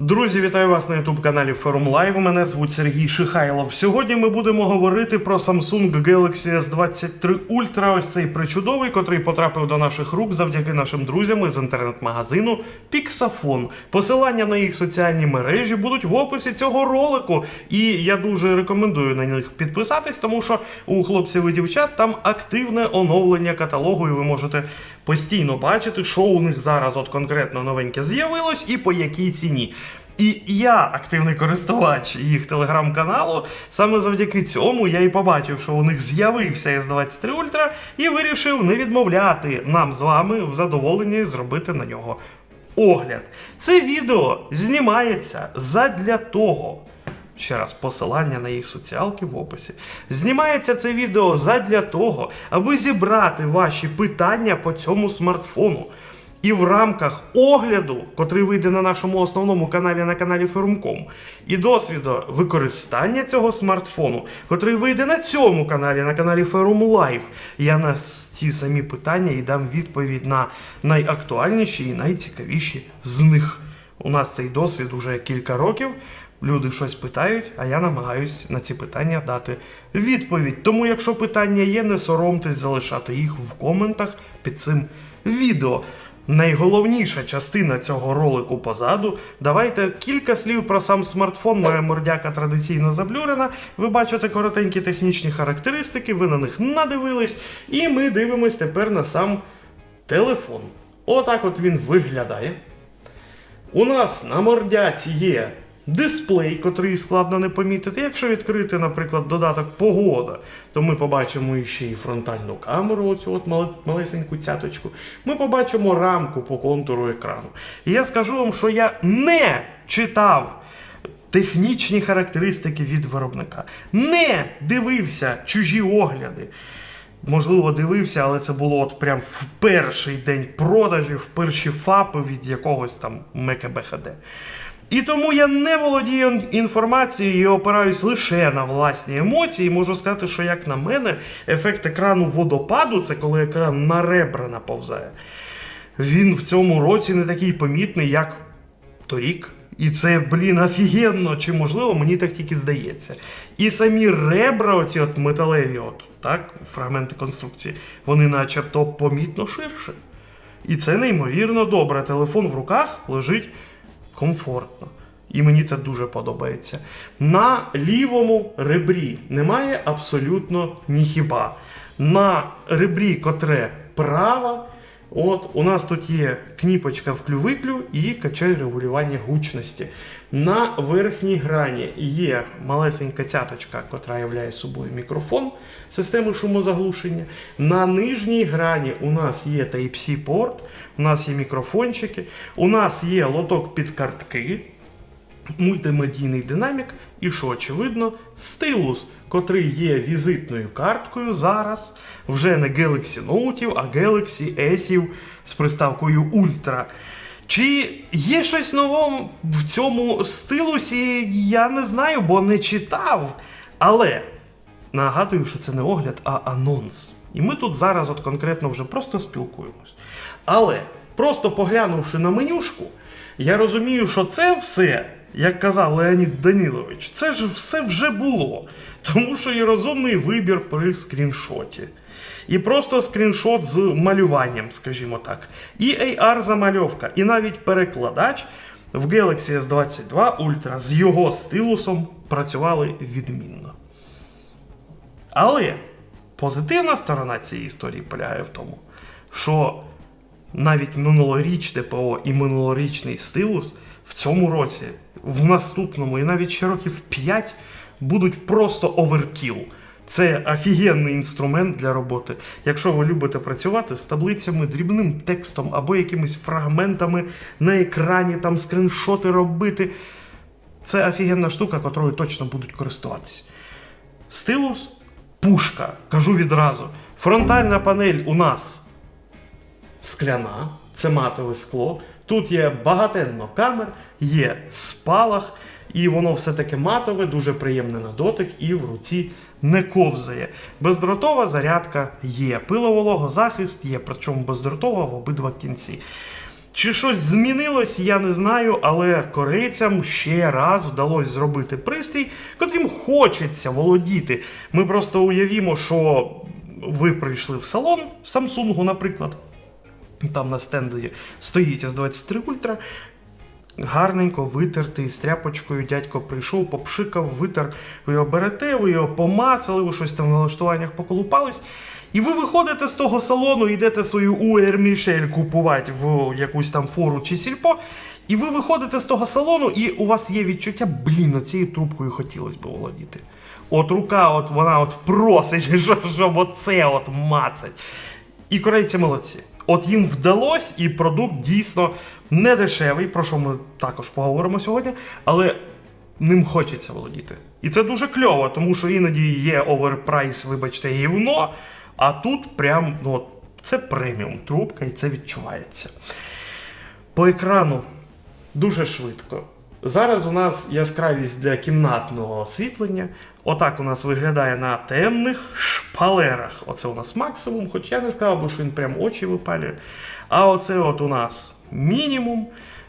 Друзі, вітаю вас на youtube каналі Forum Live. Мене звуть Сергій Шихайлов. Сьогодні ми будемо говорити про Samsung Galaxy S23 Ultra. Ось цей причудовий, котрий потрапив до наших рук завдяки нашим друзям із інтернет-магазину Pixafon. Посилання на їх соціальні мережі будуть в описі цього ролику. І я дуже рекомендую на них підписатись, тому що у хлопців і дівчат там активне оновлення каталогу, і ви можете постійно бачити, що у них зараз от конкретно новеньке з'явилось і по якій ціні. І я, активний користувач їх телеграм-каналу, саме завдяки цьому я і побачив, що у них з'явився S23 Ultra і вирішив не відмовляти нам з вами в задоволенні зробити на нього огляд. Це відео знімається задля того. Ще раз, посилання на їх соціалки в описі. Знімається це відео задля того, аби зібрати ваші питання по цьому смартфону. І в рамках огляду, котрий вийде на нашому основному каналі на каналі Фермком, і досвіду використання цього смартфону, котрий вийде на цьому каналі, на каналі Ферум Лайв, я на ці самі питання і дам відповідь на найактуальніші і найцікавіші з них. У нас цей досвід уже кілька років. Люди щось питають, а я намагаюсь на ці питання дати відповідь. Тому, якщо питання є, не соромтесь залишати їх в коментах під цим відео. Найголовніша частина цього ролику позаду. Давайте кілька слів про сам смартфон. Моя мордяка традиційно заблюрена. Ви бачите коротенькі технічні характеристики, ви на них надивились, і ми дивимось тепер на сам телефон. Отак от він виглядає. У нас на мордяці є дисплей, котрий складно не помітити. Якщо відкрити, наприклад, додаток погода, то ми побачимо іще і фронтальну камеру, оцю от малесеньку цяточку. Ми побачимо рамку по контуру екрану. І я скажу вам, що я не читав. Технічні характеристики від виробника. Не дивився чужі огляди. Можливо, дивився, але це було от прям в перший день продажів, в перші ФАПи від якогось там МКБХД. І тому я не володію інформацією і опираюсь лише на власні емоції. Можу сказати, що як на мене, ефект екрану водопаду це коли екран на ребра наповзає. Він в цьому році не такий помітний, як торік. І це, блін, офігенно, чи можливо, мені так тільки здається. І самі ребра, оці от металеві, от, так, фрагменти конструкції, вони начебто помітно ширше. І це неймовірно добре. Телефон в руках лежить комфортно. І мені це дуже подобається. На лівому ребрі немає абсолютно ніхіба. На ребрі, котре права, от у нас тут є кніпочка вклю-виклю і качель регулювання гучності. На верхній грані є малесенька цяточка, котра являє собою мікрофон системи шумозаглушення. На нижній грані у нас є Type-C порт, у нас є мікрофончики, у нас є лоток під картки мультимедійний динамік і, що очевидно, стилус, котрий є візитною карткою зараз, вже не Galaxy Note, а Galaxy S з приставкою Ultra. Чи є щось нове в цьому стилусі, я не знаю, бо не читав. Але нагадую, що це не огляд, а анонс. І ми тут зараз от конкретно вже просто спілкуємось. Але просто поглянувши на менюшку, я розумію, що це все, як казав Леонід Данілович, це ж все вже було. Тому що є розумний вибір при скріншоті. І просто скріншот з малюванням, скажімо так. І AR-замальовка, і навіть перекладач в Galaxy S22 Ultra з його стилусом працювали відмінно. Але позитивна сторона цієї історії полягає в тому, що навіть минулорічне ПО і минулорічний стилус в цьому році, в наступному і навіть ще років 5 будуть просто оверкіл. Це офігенний інструмент для роботи. Якщо ви любите працювати з таблицями, дрібним текстом або якимись фрагментами на екрані, там скріншоти робити. Це офігенна штука, котрою точно будуть користуватися. Стилус пушка. Кажу відразу. Фронтальна панель у нас скляна, це матове скло. Тут є багатенно камер, є спалах, і воно все таки матове, дуже приємне на дотик і в руці не ковзає. Бездротова зарядка є. Пиловологозахист є, причому бездротова в обидва кінці. Чи щось змінилось, я не знаю, але корейцям ще раз вдалося зробити пристрій, котрим хочеться володіти. Ми просто уявімо, що ви прийшли в салон Samsung, наприклад. Там на стенді стоїть S23 Ultra, гарненько витертий з тряпочкою. Дядько прийшов, попшикав, витер. Ви його берете, ви його помацали, ви щось там в налаштуваннях поколупались. І ви виходите з того салону, йдете свою Уер Мішель купувати в якусь там фору чи сільпо. І ви виходите з того салону, і у вас є відчуття, блін, цією трубкою хотілося б володіти. От рука, от вона от просить, щоб оце от мацать. І корейці молодці. От їм вдалося, і продукт дійсно не дешевий, про що ми також поговоримо сьогодні, але ним хочеться володіти. І це дуже кльово, тому що іноді є оверпрайс, вибачте, гівно, а тут прям ну, це преміум трубка, і це відчувається. По екрану дуже швидко. Зараз у нас яскравість для кімнатного освітлення. Отак у нас виглядає на темних шпалерах. Оце у нас максимум, хоч я не сказав би, що він прям очі випалює. А оце от у нас мінімум.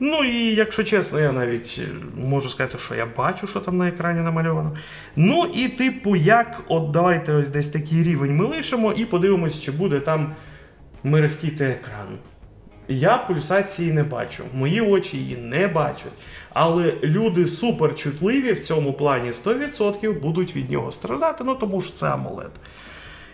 Ну і якщо чесно, я навіть е, можу сказати, що я бачу, що там на екрані намальовано. Ну і типу, як, от давайте ось десь такий рівень ми лишимо і подивимось, чи буде там мерехтіти екран. Я пульсації не бачу, мої очі її не бачать. Але люди суперчутливі в цьому плані 100% будуть від нього страждати, ну тому що це AMOLED.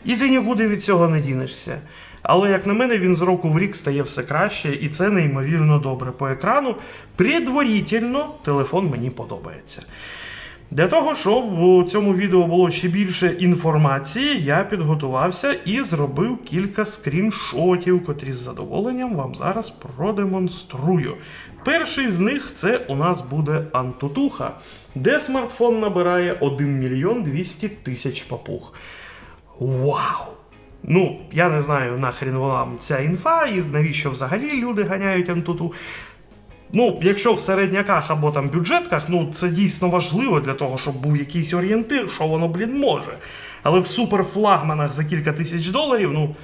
І ти нікуди від цього не дінешся. Але, як на мене, він з року в рік стає все краще, і це неймовірно добре по екрану. Предварительно телефон мені подобається. Для того, щоб у цьому відео було ще більше інформації, я підготувався і зробив кілька скріншотів, котрі з задоволенням вам зараз продемонструю. Перший з них це у нас буде Антутуха, де смартфон набирає 1 мільйон 200 тисяч папуг. Вау! Ну, я не знаю, нахрін вам ця інфа, і навіщо взагалі люди ганяють Антуту. Ну, якщо в середняках або там бюджетках, ну це дійсно важливо для того, щоб був якийсь орієнтир, що воно, блін, може. Але в суперфлагманах за кілька тисяч доларів, ну,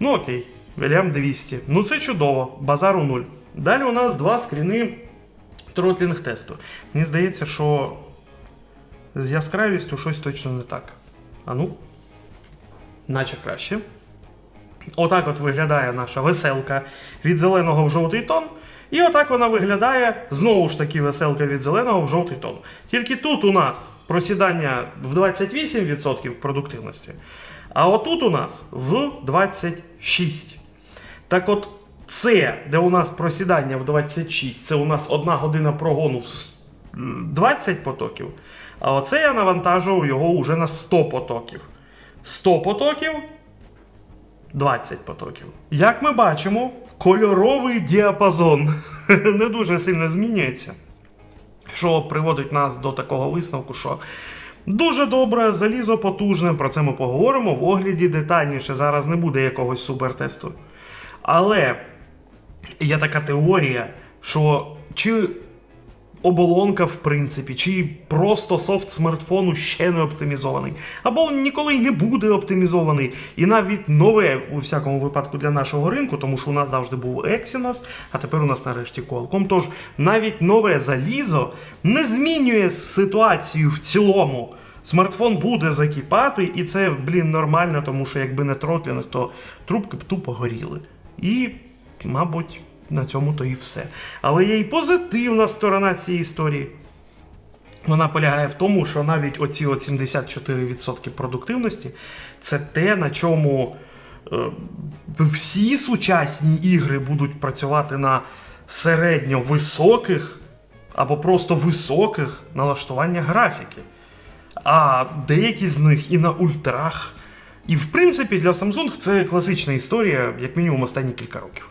ну окей, Вільям 200. Ну це чудово, базару нуль. Далі у нас два скріни тротлінг тесту. Мені здається, що з яскравістю щось точно не так. А ну, наче краще. Отак от виглядає наша веселка від зеленого в жовтий тон. І отак вона виглядає знову ж таки веселка від зеленого в жовтий тон. Тільки тут у нас просідання в 28% продуктивності, а отут у нас в 26%. Так от, це, де у нас просідання в 26, це у нас одна година прогону в 20 потоків. А оце я навантажував його вже на 100 потоків. 100 потоків 20 потоків. Як ми бачимо, кольоровий діапазон не дуже сильно змінюється, що приводить нас до такого висновку, що дуже добре, залізо потужне, про це ми поговоримо в огляді детальніше. Зараз не буде якогось супертесту. Але є така теорія, що чи оболонка, в принципі, чи просто софт смартфону ще не оптимізований, або ніколи й не буде оптимізований. І навіть нове, у всякому випадку, для нашого ринку, тому що у нас завжди був Exynos, а тепер у нас нарешті Qualcomm. Тож навіть нове залізо не змінює ситуацію в цілому. Смартфон буде закипати, і це, блін, нормально, тому що якби не тротлінг, то трубки б тупо горіли. І, мабуть, на цьому то і все. Але є й позитивна сторона цієї історії. Вона полягає в тому, що навіть оці от 74% продуктивності це те, на чому е, всі сучасні ігри будуть працювати на середньо високих або просто високих налаштуваннях графіки. А деякі з них і на ультрах. І в принципі для Samsung це класична історія, як мінімум, останні кілька років.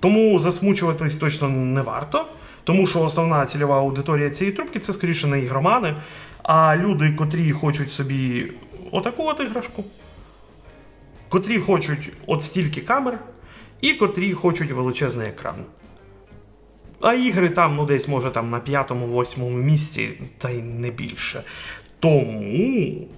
Тому засмучуватись точно не варто, тому що основна цільова аудиторія цієї трубки це скоріше не ігромани, а люди, котрі хочуть собі отаку от іграшку, котрі хочуть от стільки камер, і котрі хочуть величезний екран. А ігри там, ну десь може там на п'ятому-восьмому місці, та й не більше. Тому,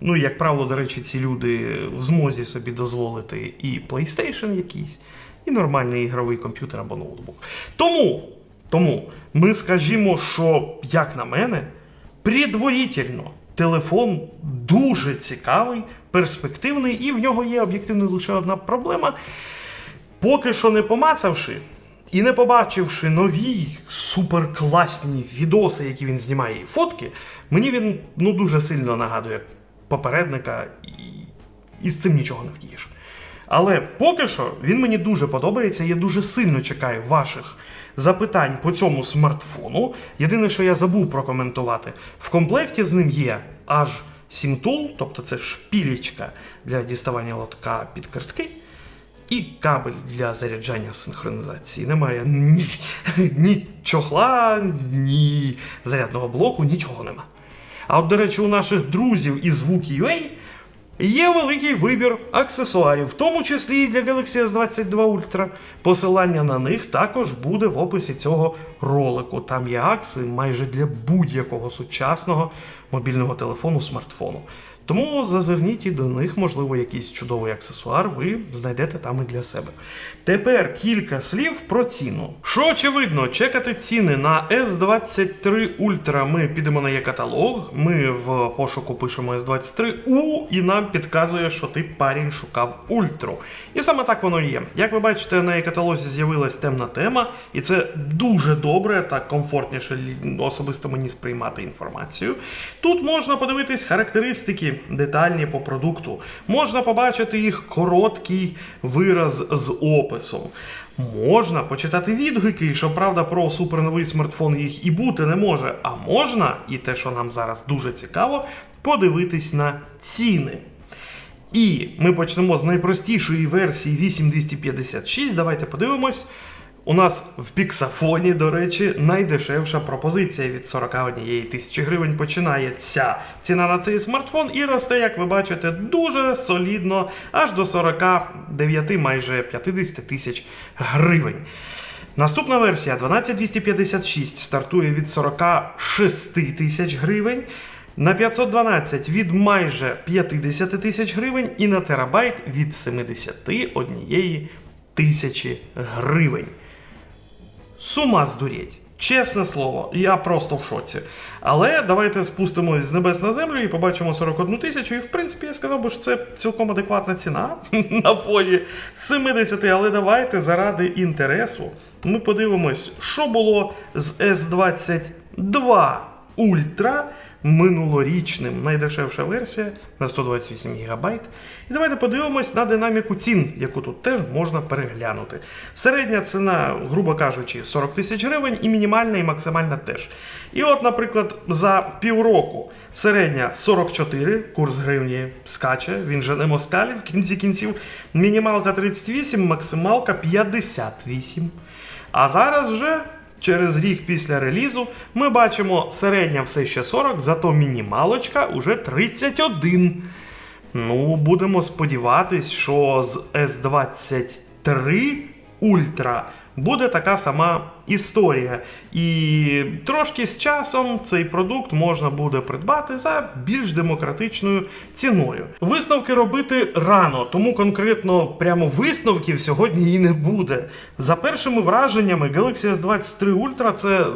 ну, як правило, до речі, ці люди в змозі собі дозволити і PlayStation якийсь, і нормальний ігровий комп'ютер або ноутбук. Тому, тому ми скажімо, що, як на мене, предварительно телефон дуже цікавий, перспективний, і в нього є об'єктивно лише одна проблема. Поки що не помацавши і не побачивши нові суперкласні відоси, які він знімає, і фотки, мені він ну, дуже сильно нагадує попередника, і, і з цим нічого не вдієш. Але поки що він мені дуже подобається. Я дуже сильно чекаю ваших запитань по цьому смартфону. Єдине, що я забув прокоментувати, в комплекті з ним є аж SIM-Tool, тобто це шпілечка для діставання лотка під картки. І кабель для заряджання синхронізації. Немає ні, ні чохла, ні зарядного блоку, нічого нема. А от, до речі, у наших друзів із Звуки.ua є великий вибір аксесуарів, в тому числі і для Galaxy S22 Ultra. Посилання на них також буде в описі цього ролику. Там є акси майже для будь-якого сучасного мобільного телефону, смартфону. Тому зазирніть і до них, можливо, якийсь чудовий аксесуар ви знайдете там і для себе. Тепер кілька слів про ціну. Що очевидно, чекати ціни на S23 Ultra ми підемо на є-каталог. Ми в пошуку пишемо S23U, і нам підказує, що ти парень шукав ультру. І саме так воно і є. Як ви бачите, на є-каталозі з'явилась темна тема, і це дуже добре та комфортніше особисто мені сприймати інформацію. Тут можна подивитись характеристики детальні по продукту. Можна побачити їх короткий вираз з описом. Можна почитати відгуки, що правда про суперновий смартфон їх і бути не може. А можна, і те, що нам зараз дуже цікаво, подивитись на ціни. І ми почнемо з найпростішої версії 8256. Давайте подивимось. У нас в піксафоні, до речі, найдешевша пропозиція від 41 тисячі гривень починається ціна на цей смартфон і росте, як ви бачите, дуже солідно, аж до 49, майже 50 тисяч гривень. Наступна версія 12256 стартує від 46 тисяч гривень. На 512 від майже 50 тисяч гривень і на терабайт від 71 тисячі гривень. Сума здуріть. Чесне слово, я просто в шоці. Але давайте спустимось з небес на землю і побачимо 41 тисячу. І в принципі я сказав би, що це цілком адекватна ціна на фоні 70. Але давайте заради інтересу ми подивимось, що було з S22 Ultra минулорічним. Найдешевша версія на 128 ГБ. І давайте подивимось на динаміку цін, яку тут теж можна переглянути. Середня ціна, грубо кажучи, 40 тисяч гривень, і мінімальна, і максимальна теж. І от, наприклад, за півроку середня 44, курс гривні скаче, він же не москаль в кінці кінців. Мінімалка 38, максималка 58. А зараз вже через рік після релізу ми бачимо середня все ще 40, зато мінімалочка уже 31. Ну, будемо сподіватись, що з S23 Ultra буде така сама історія. І трошки з часом цей продукт можна буде придбати за більш демократичною ціною. Висновки робити рано, тому конкретно прямо висновків сьогодні і не буде. За першими враженнями, Galaxy S23 Ultra це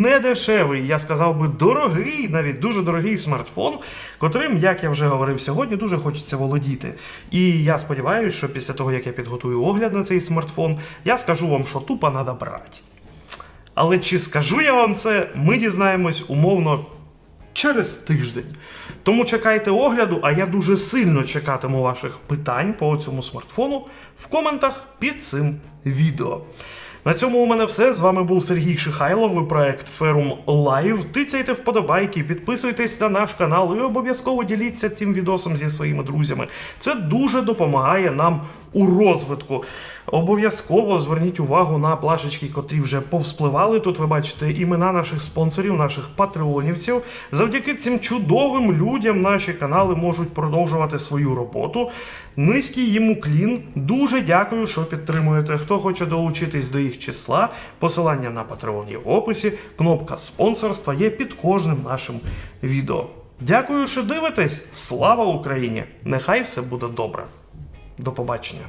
не дешевий, я сказав би, дорогий, навіть дуже дорогий смартфон, котрим, як я вже говорив сьогодні, дуже хочеться володіти. І я сподіваюся, що після того, як я підготую огляд на цей смартфон, я скажу вам, що тупо треба брати. Але чи скажу я вам це, ми дізнаємось умовно через тиждень. Тому чекайте огляду, а я дуже сильно чекатиму ваших питань по цьому смартфону в коментах під цим відео. На цьому у мене все. З вами був Сергій Шихайлов і проект Ferrum Live. Тицяйте вподобайки, підписуйтесь на наш канал і обов'язково діліться цим відосом зі своїми друзями. Це дуже допомагає нам у розвитку. Обов'язково зверніть увагу на плашечки, котрі вже повспливали. Тут ви бачите імена наших спонсорів, наших патреонівців. Завдяки цим чудовим людям наші канали можуть продовжувати свою роботу. Низький їм уклін. Дуже дякую, що підтримуєте. Хто хоче долучитись до їх числа, посилання на Patreon є в описі, кнопка спонсорства є під кожним нашим відео. Дякую, що дивитесь. Слава Україні! Нехай все буде добре. До побачення.